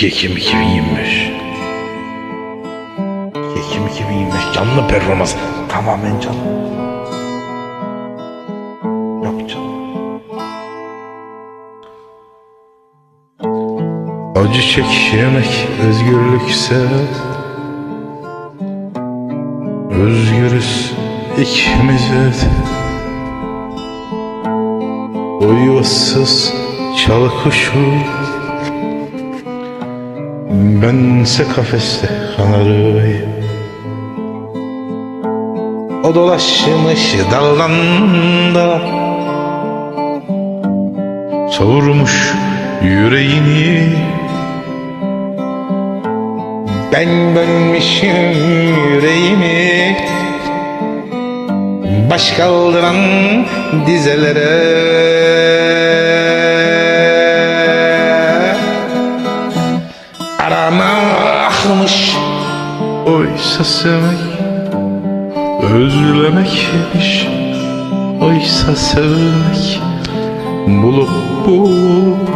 2 Ekim 2025 2 Ekim 2025 canlı performans. Tamamen canlı. Yok canlı Acı çekmek özgürlükse Özgürüz ikimiz de. Çalı kuşu Bense kafeste kanarıyım O dolaşmış daldan da Savurmuş yüreğini. Ben dönmüşüm yüreğimi. Baş kaldıran dizelere Aramakmış Oysa sevmek Özlemekmiş Oysa sevmek Bulup bulup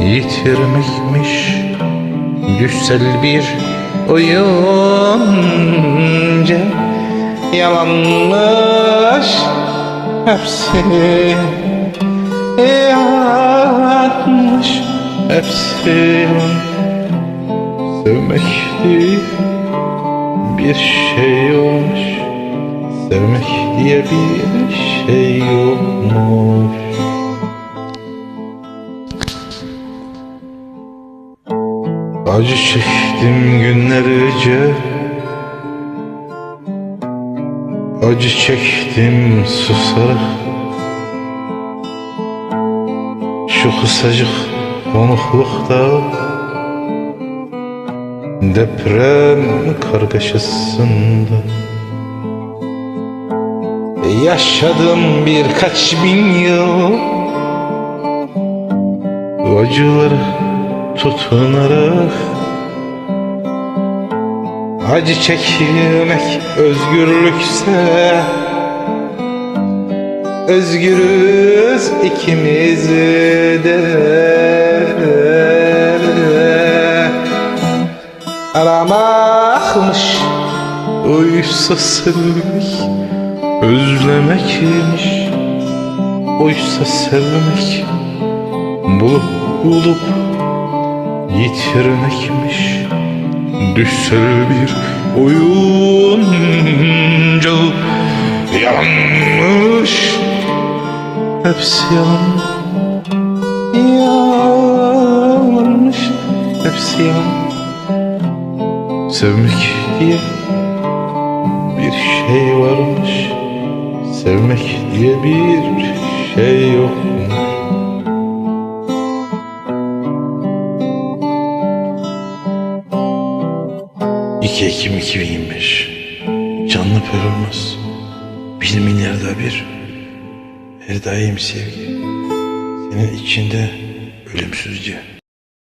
Yitirmekmiş. Düşsel bir oyunca Yalanmış Hepsi. Yanmış Hepsi Sevmekti bir şey yokmuş Sevmek diye bir şey yokmuş. Acı çektim günlerce. Acı çektim susarak. Şu kısacık konuklukta Deprem kargaşasında Yaşadım birkaç bin yıl. Acıları tutunarak Acı çekmek özgürlükse Özgürüz ikimiz de Aramakmış Oysa sevmek Özlemekmiş Oysa sevmek Bulup bulup Yitirmekmiş. Düşsel bir oyunca Yanmış. Hepsi yalan Yanmış Hepsi yalan Sevmek diye bir şey varmış. Sevmek diye bir şey yokmuş İki Ekim 2025 Canlı performans Bir milyarda bir Her daim sevgi. Senin içinde ölümsüzce